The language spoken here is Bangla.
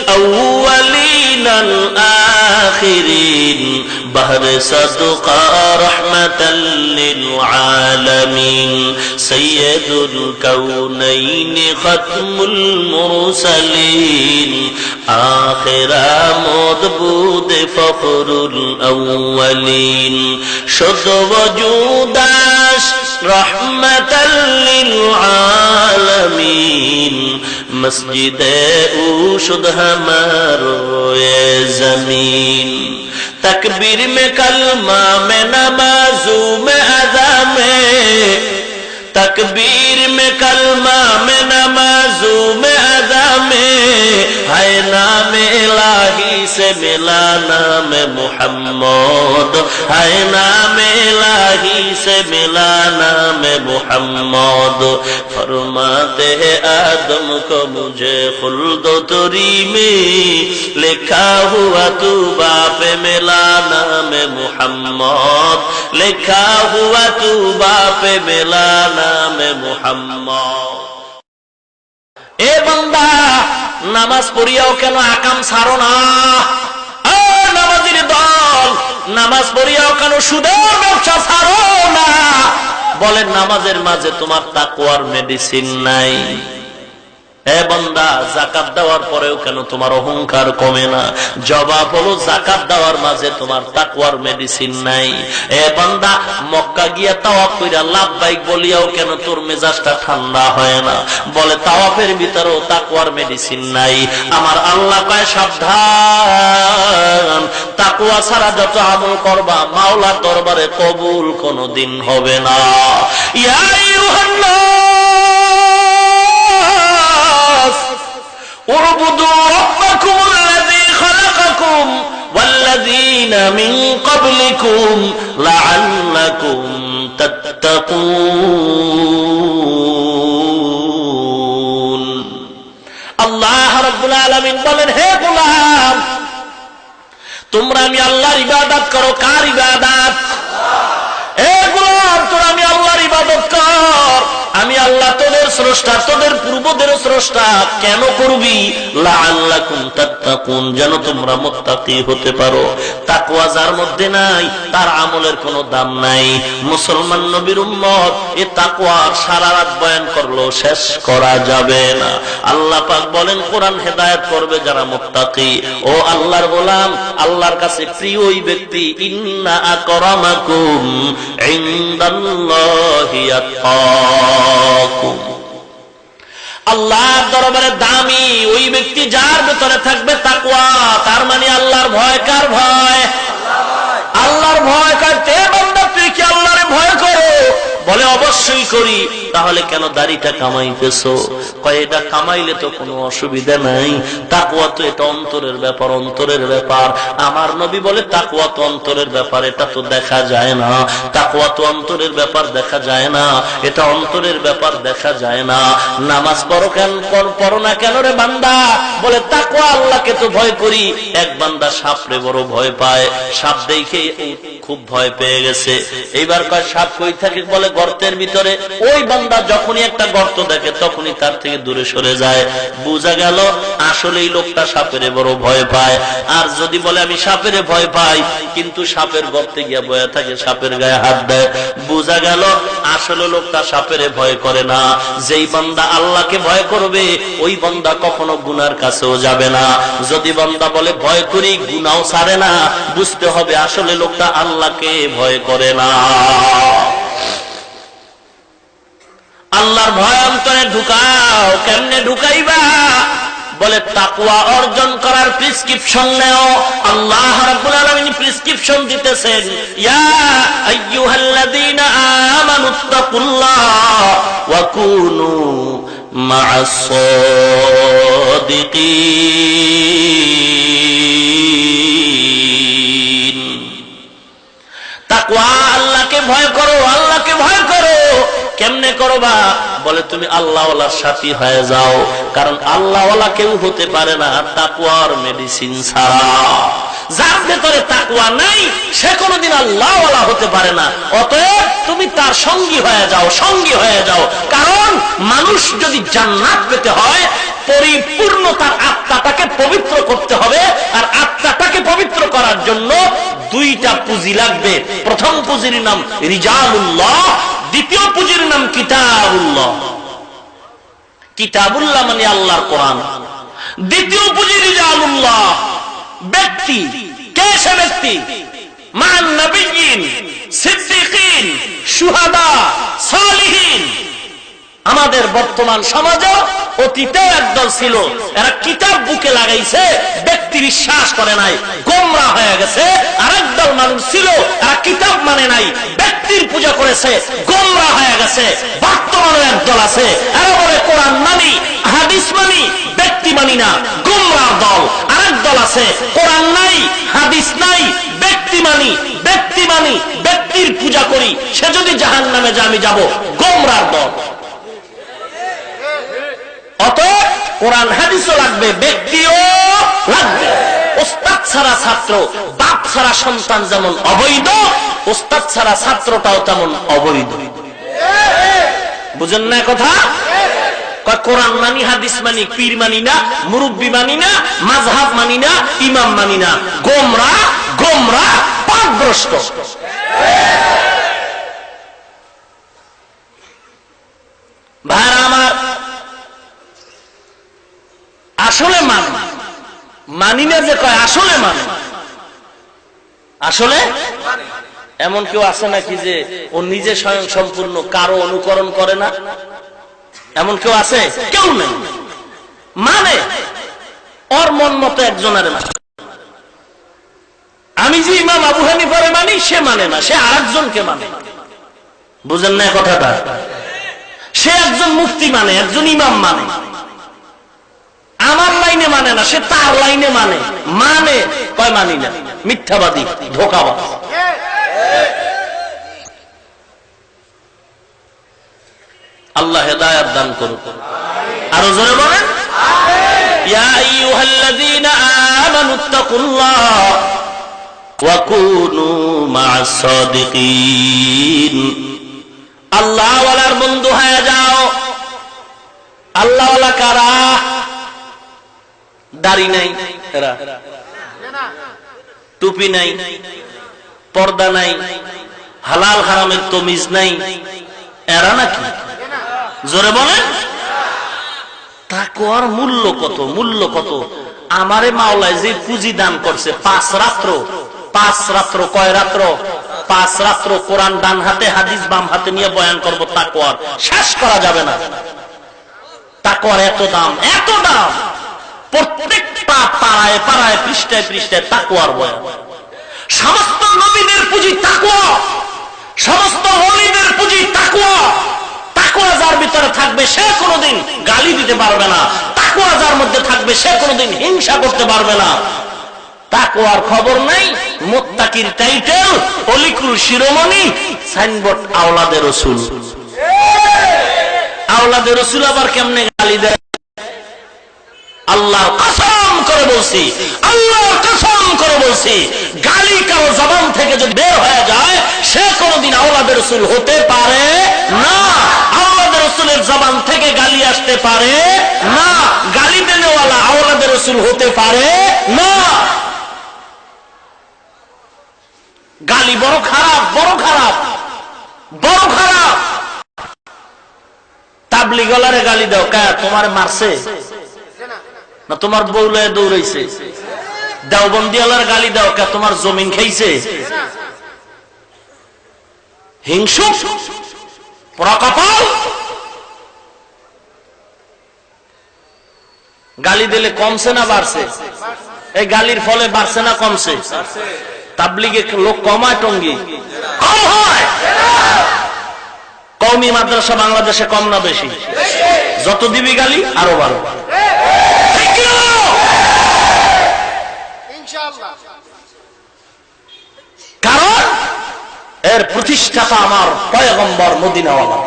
الأولين الآخرين بهر صدقا رحمة للعالمين سيد الكونين ختم المرسلين آخر مضبوط فخر الأولين شد وجوداش رحمة للعالمين مسجد اوشد ہمارو اے زمین۔ تکبیر میں کلمہ میں نمازوں میں ادا میں۔ تکبیر میں کلمہ میں نمازوں میں হায় নামে লাহি সে আদম কো মুঝে ফুলদ মে, লেখা হুয়া তু বাপে মেলা নাম মোহাম্মদ। লেখা হুয়া তু বাপে মেলা নামে মোহাম্মদ। এ বন্দা নামাজ পড়িয়াও কেন আকাম ছাড়ো না? নামাজির দল, নামাজ পড়িয়াও কেন সুদের ব্যবসা ছাড়ো না? বলেন নামাজের মাঝে তোমার তাকুয়ার মেডিসিন নাই। ঠান্ডা হয় না? বলে ভিতরেও মেডিসিন নাই। আমার আল্লাহ কয়, সাবধান। ছাড়া যত আমল করবা, মাওলার দরবারে কবুল কোনদিন হবে না। اعبدوا ربكم الذي خلقكم والذين من قبلكم لعلكم تتقون আল্লাহ রাব্বুল আলামিন বলেন হে গোলাম তোমরা আমি আল্লাহর ইবাদত করো কার ইবাদত হে গোলাম তোরা আমি আল্লাহর ইবাদত কর আমি আল্লাহ তোদের স্রষ্টা, তোদের পূর্বদের স্রষ্টা, কেন করবি? যেন তোমরা মুত্তাকি হতে পারো। তাকওয়া যার মধ্যে নাই, তার আমলের কোনো দাম নাই। মুসলমান নবীর উম্মত, এ তাকওয়া সারা রাত বয়ান করল, শেষ করা যাবে না। আল্লাহ পাক বলেন, কোরআন হেদায়েত করবে যারা মুত্তাকি। ও আল্লাহর গোলাম, আল্লাহর কাছে প্রিয় ওই ব্যক্তি, ইন্না আকরামাকুম ইনদাল্লাহি আতকাকুম আল্লাহর দরবারে দামি ওই ব্যক্তি যার ভেতরে থাকবে তাকুয়া তার মানে আল্লাহর ভয় আল্লাহর ভয় কার তে বান্দা তুই কি আল্লাহরে ভয় করো বলে অবশ্যই করি, তাহলে কেন দাড়িটা কামাইতেছো? কয় এটা কামাইলে তো কোনো অসুবিধা নাই। তাকুয়া তো এটা অন্তরের ব্যাপার অন্তরের ব্যাপার। আমার নবী বলে তাকুয়া তো অন্তরের ব্যাপার, এটা তো দেখা যায় না। তাকুয়া তো অন্তরের ব্যাপার দেখা যায় না, এটা অন্তরের ব্যাপার দেখা যায় না। নামাজ পড়ো কেন, পড়ো না কেন রে বান্দা? বলে তাকুয়া আল্লাহকে তো ভয় করি। এক বান্দা সাপরে বড় ভয় পায়। সাপ দেখে খুব ভয় পেয়ে গেছে। এইবার কয়, সাপ কই থাকে? বলে, গর্তের ভিতরে ওই বান্দা যখনই একটা গর্ত দেখে, তখনই তার থেকে দূরে সরে যায়। বোঝা গেল আসলে লোকটা সাপের বড় ভয় পায়। আর যদি বলে, আমি সাপের ভয় পাই, কিন্তু সাপের গর্তে গিয়া বয়া থাকে, সাপের গায়ে হাত দেয়। বোঝা গেল, আসলে লোকটা সাপের ভয় করে না। যেই বান্দা আল্লাহকে ভয় করবে, ওই বান্দা কখনো গুনার কাছেও যাবে না। যদি বান্দা বলে, ভয় করি, গুনাও ছাড়ে না, বুঝতে হবে, আসলে লোকটা আল্লাহকে ভয় করে না। আল্লাহর ভয় অন্তরে ঢুকাও, কেমনে ঢুকাইবা? বলে তাকুয়া অর্জন করার প্রেসক্রিপশন নেও। আল্লাহ রাব্বুল আলামিন প্রেসক্রিপশন দিতেছেন, ইয়া আইয়ুহাল্লাযীনা আমানুত্তাকুল্লাহ ওয়া কুনু মা'আস করবা বলে, তুমি আল্লাহওয়ালার সাথী হয়ে যাও। কারণ আল্লাহওয়ালা কেউ হতে পারে না তাকুয়ার মেডিসিন ছাড়া। যার ভেতরে তাকুয়া নাই, সে কোনোদিন আল্লাহওয়ালা হতে পারে না। অতএব তুমি তার সঙ্গী হয়ে যাও, সঙ্গী হয়ে যাও। কারণ মানুষ যদি জান্নাত পেতে হয় পরিপূর্ণ তার আত্মাটাকে পবিত্র করতে হবে। আর আত্মাটাকে পবিত্র করার জন্য দুইটা পুঁজি লাগবে। প্রথম পুঁজির নাম রিজালুল্লাহ, দ্বিতীয় কিতাবুল্লাহ মানে আল্লাহর কোরআন। দ্বিতীয় পুঁজি রিজালুল্লাহ, ব্যক্তি কে সে ব্যক্তি? মান নবীন, সিদ্দিকিন সুহাদা সালিহিন। আমাদের বর্তমান সমাজে অতীতে একদল ছিল, এরা কিতাব বুকে লাগাইছে, ব্যক্তি বিশ্বাস করে নাই, গোমরা হয়ে গেছে আর একদল মানুষ ছিল, এরা কিতাব মানে নাই। ব্যক্তির পূজা করেছে, গোমরা হয়ে গেছে বর্তমানে একদল আছে। এরা কোরআন মানি, হাদিস মানি, ব্যক্তি মানি না, গোমরার দল। আরেক দল আছে, কোরআন নাই, হাদিস নাই, ব্যক্তি মানি ব্যক্তি মানি, ব্যক্তির পূজা করি, সে যদি জাহান নামে যে আমি যাব, গোমরার দল। অত কোরআন, হাদিসও লাগবে, ব্যক্তিও লাগবে। ওস্তাদ ছাড়া ছাত্র, বাপ ছাড়া সন্তান যেমন অবৈধ, ওস্তাদ ছাড়া ছাত্রটাও তেমন অবৈধ। বুঝেন না কথা? কোরআন মানি, হাদিস মানি, পীর মানি না, মুরব্বী মানি না মাঝহাব মানি না, ইমাম মানি না। গোমরা গোমরা পাকগ্রস্ত ভাইরা আমার, আসলে মানে। মানি না যে কয়, আসলে মানে। আসলে? এমন কেউ আছে নাকি যে ও নিজে স্বয়ং সম্পূর্ণ কারও অনুকরণ করে না? এমন কেউ আছে? কেউ নেই। মানে ওর মন মতো একজনের মানে আমি যে ইমাম আবু হানিফারে মানি, সে মানে না। সে আরেকজনকে মানে। বুঝেন না কথাটা? সে একজন মুক্তি মানে একজন ইমাম মানে। মানে না, সে তার লাইনে মানে। মানে? কয় মানি না। মিথ্যাবাদী ধোকাবাদ আল্লাহ হেদায়াত দান আরও জোরে বলেন। ইয়া আইয়ুহাল্লাযীনা আমানু তাকুল্লাহ ওয়া কুনু মা'আস সাদিকিন। আল্লাহ বন্ধু হয়ে যাও। আল্লাহ ওয়ালা কারা? দাড়ি নাই, এরা টুপি নাই, পর্দা নাই, হালাল হারামের তমিজ নাই, এরা নাকি? জোরে বলেন। তাকওয়ার মূল্য কত মূল্য কত? আমারে মাওলায় যে পুঁজি দান করছে, পাঁচ রাত্র পাঁচ রাত্র কয় রাত্র? পাঁচ রাত্র কোরআন ডান হাতে, হাদিস বাম হাতে নিয়ে বয়ান করব তাকওয়ার শেষ করা যাবে না। তাকওয়ার এত দাম এত দাম। প্রত্যেকটা পাড়ায় পাড়ায়, পৃষ্ঠায় পৃষ্ঠায় তাকুয়ার বয়ান। সমস্ত নবীদের পুঁজি তাকুয়া সমস্ত পুঁজি তাকুয়া তাকুয়া যার ভিতরে থাকবে সে কোনোদিন গালি দিতে পারবে না। তাকুয়া যার মধ্যে থাকবে সে কোনোদিন হিংসা করতে পারবে না। তাকুয়ার খবর নাই, মোত্তাকির টাইটেল, অলিকুল শিরোমণি, সাইনবোর্ড আওলাদের রসুল। আওলাদের রসুল আবার কেমনে গালি দেয়? আল্লাহ কসম করে বলছি আল্লাহ কসম করে বলছি, গালি কারও জবান থেকে যদি বের হয়ে যায়, সে কোনদিন আওলাদের রসুল হতে পারে না। আওলাদের রসুলের জবান থেকে গালি আসতে পারে না। গালি দেনেওয়ালা আওলাদের রসুল হতে পারে না। গালি বড় খারাপ বড় খারাপ বড় খারাপ। তাবলি গলারে গালি দাও কে তোমার মারছে? না, তোমার বউলে দৌড়াইছে। দেওবন্দিয়ালার গালি দাও, কে তোমার জমিন খাইছে? গালি দিলে কমছে না বাড়ছে? এই গালির ফলে বাড়ছে না কমছে? তাবলিগে লোক কমায় টঙ্গি। কম হয়! মাদ্রাসা বাংলাদেশে কম না বেশি? যত দিবি গালি, আরও ভালো কারণ এর প্রতিষ্ঠাতা আমার পয়গম্বর মদিনাওয়ালা।